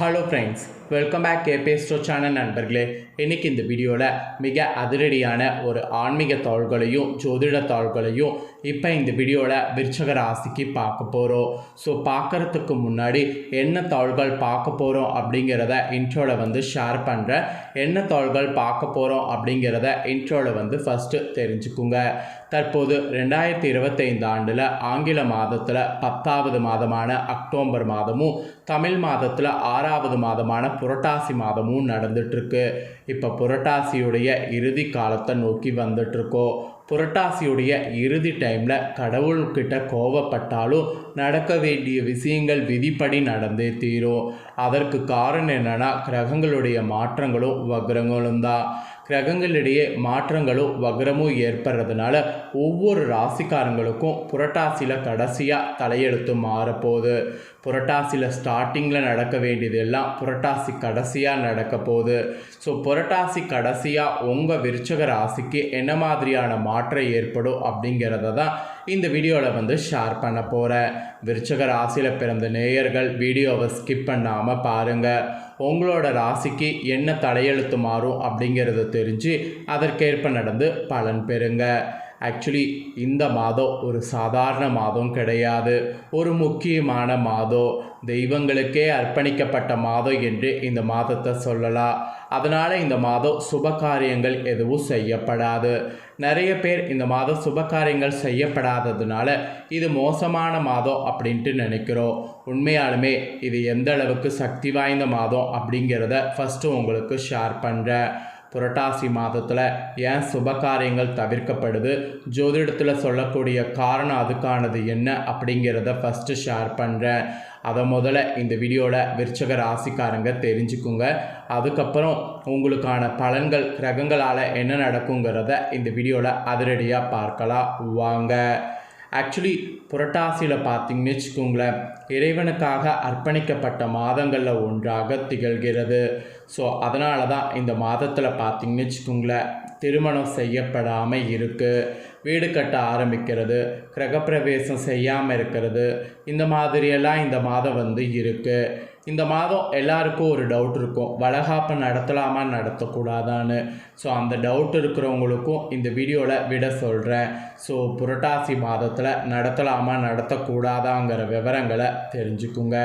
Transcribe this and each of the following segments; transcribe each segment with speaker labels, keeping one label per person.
Speaker 1: Hello friends welcome back கேபே ஸ்டோ channel நண்பர்களே. இன்றைக்கி இந்த வீடியோவில் மிக அதிரடியான ஒரு ஆன்மீக தாள்களையும் ஜோதிட தாள்களையும் இப்போ இந்த வீடியோவில் விருச்சக ராசிக்கு பார்க்க போகிறோம் ஸோ பார்க்குறதுக்கு முன்னாடி என்ன தாள்கள் பார்க்க போகிறோம் அப்படிங்கிறத இன்ட்ரோவில் வந்து ஷேர் பண்ணுறேன் என்ன தாள்கள் பார்க்க போகிறோம் அப்படிங்கிறத இன்ட்ரோவில் வந்து ஃபஸ்ட்டு தெரிஞ்சுக்குங்க. தற்போது ரெண்டாயிரத்தி இருபத்தைந்து ஆண்டில் ஆங்கில மாதத்தில் பத்தாவது மாதமான அக்டோபர் மாதமும் தமிழ் மாதத்தில் ஆறாவது மாதமான புரட்டாசி மாதமும் நடந்துட்டுருக்கு. இப்போ புரட்டாசியுடைய இறுதி காலத்தை நோக்கி வந்துட்டுருக்கோம் புரட்டாசியுடைய இறுதி டைமில் கடவுள்கிட்ட கோவப்பட்டாலும் நடக்க வேண்டிய விஷயங்கள் விதிப்படி நடந்தே தீரும். அதற்கு காரணம் என்னென்னா கிரகங்களுடைய மாற்றங்களும் வக்ரங்களும் தான். கிரகங்களிடையே மாற்றங்களும் வக்ரமும் ஏற்படுறதுனால ஒவ்வொரு ராசிக்காரங்களுக்கும் புரட்டாசியில் கடைசியாக தலையெழுத்து மாறப்போகுது. புரட்டாசியில் ஸ்டார்டிங்கில் நடக்க வேண்டியது எல்லாம் புரட்டாசி கடைசியாக நடக்க போகுது. ஸோ புரட்டாசி கடைசியாக உங்கள் விருச்சக ராசிக்கு என்ன மாதிரியான மாற்றம் ஏற்படும் அப்படிங்கிறத தான் இந்த வீடியோவில் வந்து ஷேர் பண்ண போகிறேன் விருச்சக ராசியில் பிறந்த நேயர்கள் வீடியோவை ஸ்கிப் பண்ணாமல் பாருங்கள் உங்களோட ராசிக்கு என்ன தலையெழுத்து மாறும் அப்படிங்கிறத தெரிஞ்சு அதற்கேற்ப நடந்து பலன் பெறுங்க. ஆக்சுவலி இந்த மாதம் ஒரு சாதாரண மாதம் கிடையாது. ஒரு முக்கியமான மாதம். தெய்வங்களுக்கே அர்ப்பணிக்கப்பட்ட மாதம் என்று இந்த மாதத்தை சொல்லலாம். அதனால் இந்த மாதம் சுப காரியங்கள் எதுவும் செய்யப்படாது. நிறைய பேர் இந்த மாதம் சுப காரியங்கள் செய்யப்படாததுனால இது மோசமான மாதம் அப்படின்ட்டு நினைக்கிறோம். உண்மையாலுமே இது எந்த அளவுக்கு சக்தி வாய்ந்த மாதம் அப்படிங்கிறத ஃபஸ்ட்டு உங்களுக்கு ஷேர் பண்ணுறேன் புரட்டாசி மாதத்தில் ஏன் சுப காரியங்கள் தவிர்க்கப்படுது? ஜோதிடத்தில் சொல்லக்கூடிய காரணம் அதுக்கானது என்ன அப்படிங்கிறத ஃபஸ்ட்டு ஷேர் பண்ணுறேன் அதை முதல்ல இந்த வீடியோவில் விருச்சக ராசிக்காரங்க தெரிஞ்சுக்குங்க. அதுக்கப்புறம் உங்களுக்கான பலன்கள் கிரகங்களால் என்ன நடக்குங்கிறத இந்த வீடியோவில் அதிரடியாக பார்க்கலாம். வாங்க. ஆக்சுவலி புரட்டாசியில் பார்த்தீங்கன்னு வச்சுக்கோங்களேன் இறைவனுக்காக அர்ப்பணிக்கப்பட்ட மாதங்களில் ஒன்றாக திகழ்கிறது. ஸோ அதனால தான் இந்த மாதத்தில் பார்த்திங்கன்னு வச்சுக்கோங்களேன் திருமணம் செய்யப்படாமல் இருக்குது வீடு கட்ட ஆரம்பிக்கிறது கிரகப்பிரவேசம் செய்யாமல் இருக்கிறது இந்த மாதிரியெல்லாம் இந்த மாதம் வந்து இருக்குது இந்த மாதம் எல்லாருக்கும் ஒரு டவுட் இருக்கும் வளகாப்பு நடத்தலாமா நடத்தக்கூடாதான்னு. ஸோ அந்த டவுட் இருக்கிறவங்களுக்கும் இந்த வீடியோவில் விட சொல்கிறேன் ஸோ புரட்டாசி மாதத்தில் நடத்தலாமா நடத்தக்கூடாதாங்கிற விவரங்களை தெரிஞ்சுக்குங்க.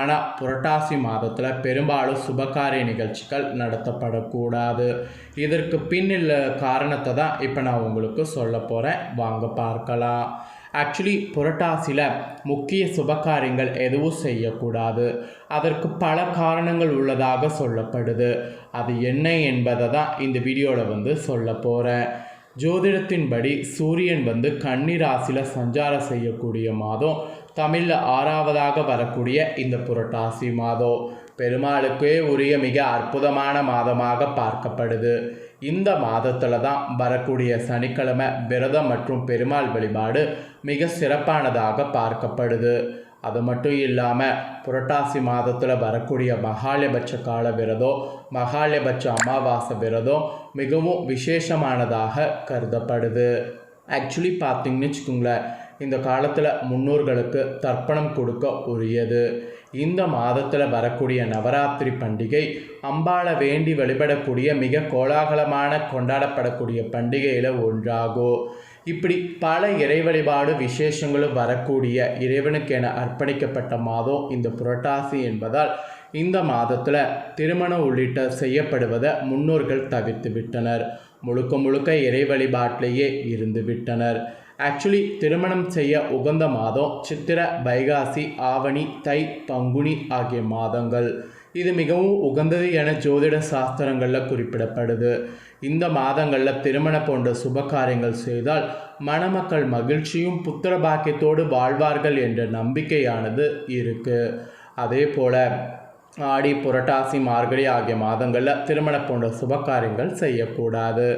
Speaker 1: ஆனால் புரட்டாசி மாதத்தில் பெரும்பாலும் சுபகாரிய நிகழ்ச்சிகள் நடத்தப்படக்கூடாது. இதற்கு பின்னில் காரணத்தை தான் இப்போ நான் உங்களுக்கு சொல்ல போகிறேன் வாங்க பார்க்கலாம். ஆக்சுவலி புரட்டாசியில் முக்கிய சுபகாரியங்கள் எதுவும் செய்யக்கூடாது. அதற்கு பல காரணங்கள் உள்ளதாக சொல்லப்படுது. அது என்ன என்பதை தான் இந்த வீடியோவில் வந்து சொல்ல போகிறேன் ஜோதிடத்தின்படி சூரியன் வந்து கன்னி ராசியில் சஞ்சாரம் செய்யக்கூடிய மாதம் தமிழில் ஆறாவதாக வரக்கூடிய இந்த புரட்டாசி மாதம் பெருமாளுக்கே உரிய மிக அற்புதமான மாதமாக பார்க்கப்படுது. இந்த மாதத்தில் தான் வரக்கூடிய சனிக்கிழமை விரதம் மற்றும் பெருமாள் வழிபாடு மிக சிறப்பானதாக பார்க்கப்படுது. அது மட்டும் இல்லாமல் புரட்டாசி மாதத்தில் வரக்கூடிய மகாலபட்ச கால விரதம் மகாலபட்ச அமாவாசை விரதம் மிகவும் விசேஷமானதாக கருதப்படுது. ஆக்சுவலி பார்த்தீங்கன்னு வச்சுக்கோங்களேன் இந்த காலத்தில் முன்னோர்களுக்கு தர்ப்பணம் கொடுக்க உரியது. இந்த மாதத்தில் வரக்கூடிய நவராத்திரி பண்டிகை அம்பாளை வேண்டி வழிபடக்கூடிய மிக கோலாகலமான கொண்டாடப்படக்கூடிய பண்டிகையில் ஒன்றாகும். இப்படி பல இறை வழிபாடு விசேஷங்களும் வரக்கூடிய இறைவனுக்கென அர்ப்பணிக்கப்பட்ட மாதம் இந்த புரட்டாசி என்பதால் இந்த மாதத்தில் திருமணம் உள்ளிட்ட செய்யப்படுவதை முன்னோர்கள் தவிர்த்து விட்டனர். முழுக்க முழுக்க இறை வழிபாட்டிலேயே இருந்து விட்டனர். ஆக்சுவலி திருமணம் செய்ய உகந்த மாதம் சித்திர வைகாசி ஆவணி தை பங்குனி ஆகிய மாதங்கள். இது மிகவும் உகந்தது என ஜோதிட சாஸ்திரங்களில் குறிப்பிடப்படுது. இந்த மாதங்களில் திருமண போன்ற சுப காரியங்கள் செய்தால் மணமக்கள் மகிழ்ச்சியும் புத்திர பாக்கியத்தோடு வாழ்வார்கள் என்ற நம்பிக்கையானது இருக்குது அதே போல் ஆடி புரட்டாசி மார்கழி ஆகிய மாதங்களில் திருமண போன்ற சுப காரியங்கள் செய்யக்கூடாது.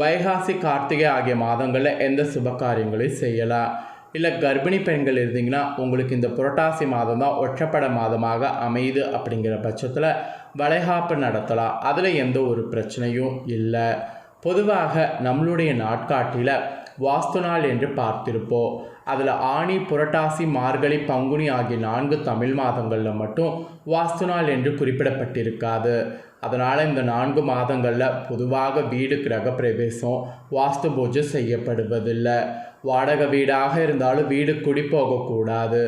Speaker 1: வைகாசி கார்த்திகை ஆகிய மாதங்களில் எந்த சுப காரியங்களையும் செய்யலாம் இல்லை கர்ப்பிணி பெண்கள் இருந்தீங்கன்னா உங்களுக்கு இந்த புரட்டாசி மாதம் தான் ஒற்றப்பட மாதமாக அமையுது அப்படிங்கிற பட்சத்தில் வளைகாப்பு நடத்தலாம் அதில் எந்த ஒரு பிரச்சனையும் இல்லை. பொதுவாக நம்மளுடைய நாட்காட்டியில் வாஸ்து நாள் என்று பார்த்திருப்போம். அதில் ஆணி புரட்டாசி மார்கழி பங்குனி ஆகிய நான்கு தமிழ் மாதங்களில் மட்டும் வாஸ்து நாள் என்று குறிப்பிடப்பட்டிருக்காது. அதனால் இந்த நான்கு மாதங்களில் பொதுவாக வீடு கிரகப்பிரவேசம் வாஸ்து பூஜை செய்யப்படுவதில்லை. வாடகை வீடாக இருந்தாலும் வீடு குடி போகக்கூடாது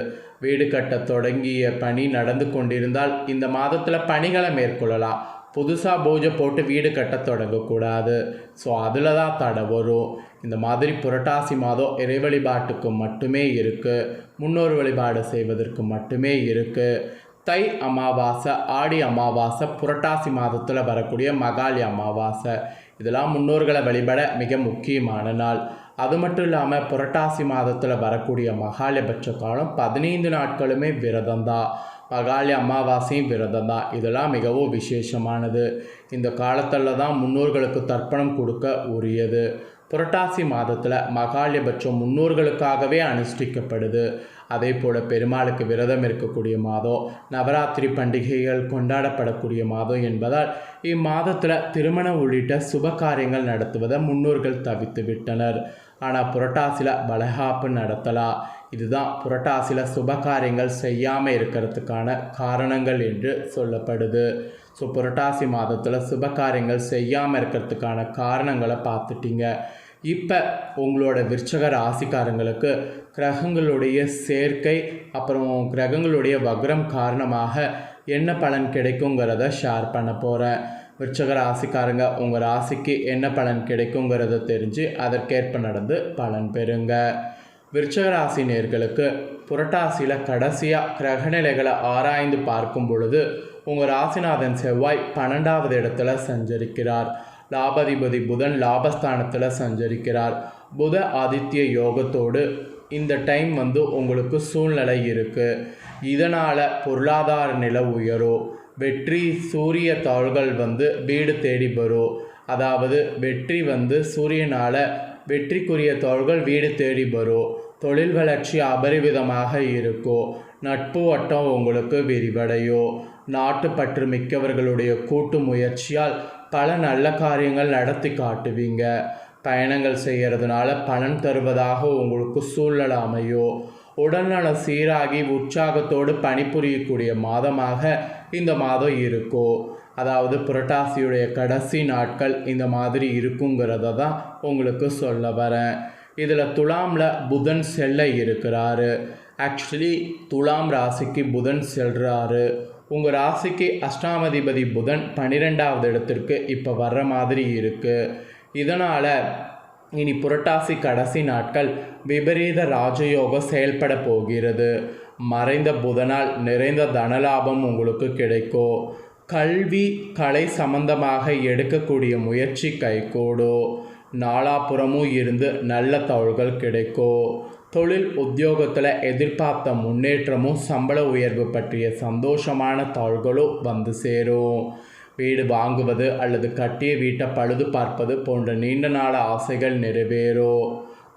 Speaker 1: வீடு கட்ட தொடங்கிய பணி நடந்து கொண்டிருந்தால் இந்த மாதத்தில் பணிகளை மேற்கொள்ளலாம். புதுசாக பூஜை போட்டு வீடு கட்ட தொடங்கக்கூடாது ஸோ அதில் தான் தடை வரும். இந்த மாதிரி புரட்டாசி மாதம் இறை வழிபாட்டுக்கு மட்டுமே இருக்குது முன்னோர் வழிபாடு செய்வதற்கு மட்டுமே இருக்குது தை அமாவாசை ஆடி அமாவாசை புரட்டாசி மாதத்தில் வரக்கூடிய மகாளி அமாவாசை. இதெல்லாம் முன்னோர்களை வழிபட மிக முக்கியமான நாள். அது மட்டும் இல்லாமல் புரட்டாசி மாதத்தில் வரக்கூடிய மகாலபட்ச காலம் பதினைந்து நாட்களுமே விரதம்தான் மகாலி அமாவாசையும் விரதம் தான். இதெல்லாம் மிகவும் விசேஷமானது. இந்த காலத்தில் தான் முன்னோர்களுக்கு தர்ப்பணம் கொடுக்க உரியது. புரட்டாசி மாதத்தில் மகாலியபட்சம் முன்னோர்களுக்காகவே அனுஷ்டிக்கப்படுது. அதே போல் பெருமாளுக்கு விரதம் இருக்கக்கூடிய மாதம் நவராத்திரி பண்டிகைகள் கொண்டாடப்படக்கூடிய மாதம் என்பதால் இம்மாதத்தில் திருமணம் உள்ளிட்ட சுப காரியங்கள் நடத்துவதை முன்னோர்கள் தவித்து விட்டனர். ஆனால் புரட்டாசியில் வளகாப்பு நடத்தலாம் இதுதான் புரட்டாசியில் சுப காரியங்கள் செய்யாமல் இருக்கிறதுக்கான காரணங்கள் என்று சொல்லப்படுது. ஸோ புரட்டாசி மாதத்தில் சுப காரியங்கள் செய்யாமல் இருக்கிறதுக்கான காரணங்களை பார்த்துட்டீங்க. இப்போ உங்களோட விருச்சக ராசிக்காரங்களுக்கு கிரகங்களுடைய சேர்க்கை அப்புறம் கிரகங்களுடைய வக்ரம் காரணமாக என்ன பலன் கிடைக்குங்கிறத ஷேர் பண்ண போகிறேன் விருச்சக ராசிக்காரங்க உங்கள் ராசிக்கு என்ன பலன் கிடைக்குங்கிறத தெரிஞ்சு அதற்கேற்ப நடந்து பலன் பெறுங்க. விருச்சகராசி நேர்களுக்கு புரட்டாசியில் கடைசியாக கிரகநிலைகளை ஆராய்ந்து பார்க்கும் பொழுது உங்கள் ராசிநாதன் செவ்வாய் பன்னெண்டாவது இடத்துல சஞ்சரிக்கிறார். லாபாதிபதி புதன் லாபஸ்தானத்தில் சஞ்சரிக்கிறார். புத ஆதித்ய யோகத்தோடு இந்த டைம் வந்து உங்களுக்கு சூழ்நிலை இருக்குது இதனால் பொருளாதார நிலை உயரும் வெற்றி சூரிய தாள்கள் வந்து வீடு தேடி வரும். அதாவது வெற்றி வந்து சூரியனால் வெற்றிக்குரிய தோள்கள் வீடு தேடி வரும். தொழில் வளர்ச்சி அபரிவிதமாக இருக்கும். நட்பு வட்டம் உங்களுக்கு விரிவடையும். நாட்டுப்பற்று மிக்கவர்களுடைய கூட்டு முயற்சியால் பல நல்ல காரியங்கள் நடத்தி காட்டுவீங்க. பயணங்கள் செய்கிறதுனால பலன் தருவதாக உங்களுக்கு சூழ்நிலை அமையும். உடல்நலம் சீராகி உற்சாகத்தோடு பணிபுரியக்கூடிய மாதமாக இந்த மாதம் இருக்கும். அதாவது புரட்டாசியுடைய கடைசி நாட்கள் இந்த மாதிரி இருக்குங்கிறத தான் உங்களுக்கு சொல்ல வரேன். இதில் துலாமில் புதன் செல்ல இருக்கிறாரு. ஆக்சுவலி துலாம் ராசிக்கு புதன் செல்கிறாரு உங்கள் ராசிக்கு அஷ்டாமதிபதி புதன் பன்னிரெண்டாவது இடத்திற்கு இப்போ வர்ற மாதிரி இருக்குது இதனால் இனி புரட்டாசி கடைசி நாட்கள் விபரீத ராஜயோகம் செயல்பட போகிறது. மறைந்த புதனால் நிறைந்த தனலாபம் உங்களுக்கு கிடைக்கும். கல்வி கலை சம்பந்தமாக எடுக்கக்கூடிய முயற்சி கைகூடும் நாலாபுறமும் இருந்து நல்ல தகவல்கள் கிடைக்கும் தொழில் உத்தியோகத்தில் எதிர்பார்த்த முன்னேற்றமும் சம்பள உயர்வு பற்றிய சந்தோஷமான தகவல்களும் வந்து சேரும் வீடு வாங்குவது அல்லது கட்டிய வீட்டை பழுது பார்ப்பது போன்ற நீண்ட நாள ஆசைகள் நிறைவேறும்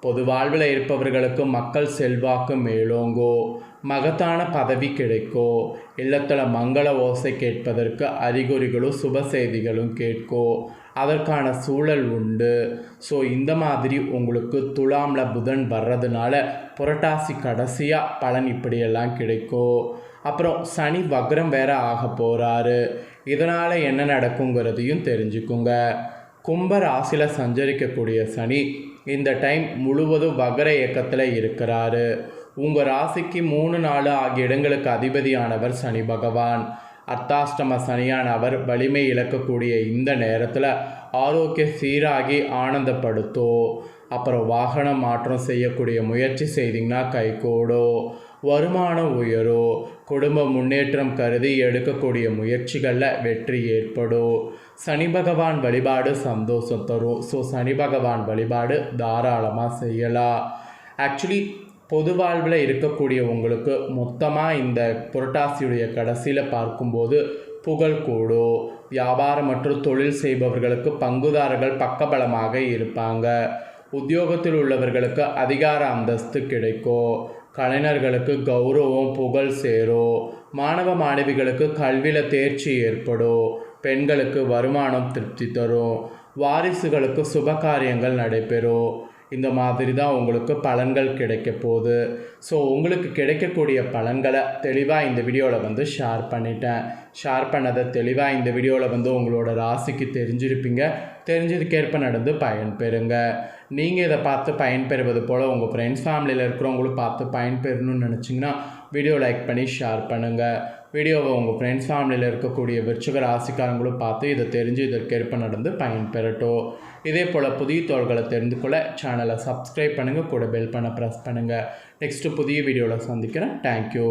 Speaker 1: பொது வாழ்வில் இருப்பவர்களுக்கு மக்கள் செல்வாக்கு மேலோங்கோ. மகத்தான பதவி கிடைக்கோ? இல்லத்தில் மங்கள ஓசை கேட்பதற்கு அறிகுறிகளும் சுப செய்திகளும் கேட்கோ? அதற்கான சூழல் உண்டு. ஸோ இந்த மாதிரி உங்களுக்கு துலாமில் புதன் வர்றதுனால புரட்டாசி கடைசியாக பலன் இப்படியெல்லாம் கிடைக்கும் அப்புறம் சனி வக்ரம் வேற ஆக போகிறாரு இதனால் என்ன நடக்குங்கிறதையும் தெரிஞ்சுக்குங்க. கும்ப ராசியில் சஞ்சரிக்கக்கூடிய சனி இந்த டைம் முழுவதும் வக்ர இயக்கத்தில் இருக்கிறாரு. உங்கள் ராசிக்கு மூணு நாலு ஆகிய இடங்களுக்கு அதிபதியானவர் சனி பகவான். அர்த்தாஷ்டம சனியான அவர் வலிமை இழக்கக்கூடிய இந்த நேரத்தில் ஆரோக்கிய சீராகி ஆனந்தப்படுத்தும் அப்புறம் வாகன மாற்றம் செய்யக்கூடிய முயற்சி செய்தீங்கன்னா கைகூடோ. வருமானம் உயரோ. குடும்ப முன்னேற்றம் கருதி எடுக்கக்கூடிய முயற்சிகளில் வெற்றி ஏற்படும் சனி பகவான் வழிபாடு சந்தோஷம் தரும். ஸோ சனி பகவான் வழிபாடு தாராளமாக செய்யலாம். ஆக்சுவலி பொது வாழ்வில் இருக்கக்கூடிய உங்களுக்கு மொத்தமாக இந்த புரட்டாசியுடைய கடைசியில் பார்க்கும்போது புகழ் கூடும் வியாபாரம் மற்றும் தொழில் செய்பவர்களுக்கு பங்குதாரர்கள் பக்கபலமாக இருப்பாங்க. உத்தியோகத்தில் உள்ளவர்களுக்கு அதிகார அந்தஸ்து கிடைக்கும் கலைஞர்களுக்கு கௌரவம் புகழ் சேரும் மாணவ மாணவிகளுக்கு கல்வியில் தேர்ச்சி ஏற்படும் பெண்களுக்கு வருமானம் திருப்தி தரும் வாரிசுகளுக்கு சுபகாரியங்கள் நடைபெறும் இந்த மாதிரி தான் உங்களுக்கு பலன்கள் கிடைக்க போகுது. ஸோ உங்களுக்கு கிடைக்கக்கூடிய பலன்களை தெளிவாக இந்த வீடியோவில் வந்து ஷேர் பண்ணிட்டேன். ஷேர் பண்ணதை தெளிவாக இந்த வீடியோவில் வந்து உங்களோட ராசிக்கு தெரிஞ்சிருப்பீங்க. தெரிஞ்சதுக்கேற்ப நடந்து பயன்பெறுங்க நீங்கள் இதை பார்த்து பயன்பெறுவது போல் உங்கள் ஃப்ரெண்ட்ஸ் ஃபேமிலியில் இருக்கிறவங்களும் பார்த்து பயன்பெறணும்னு நினச்சிங்கன்னா வீடியோ லைக் பண்ணி ஷேர் பண்ணுங்கள் வீடியோவை உங்கள் ஃப்ரெண்ட்ஸ் ஃபேமிலியில் இருக்கக்கூடிய விருச்சக ராசிக்காரங்களும் பார்த்து இதை தெரிஞ்சு இதற்கேற்ப நடந்து பயன்பெறட்டும் இதே போல் புதிய தோள்களை தெரிந்து கொள்ள சேனலை சப்ஸ்கிரைப் பண்ணுங்கள் கூட பெல் பண்ண ப்ரெஸ் பண்ணுங்கள் நெக்ஸ்ட்டு புதிய வீடியோவில் சந்திக்கிறேன். தேங்க்யூ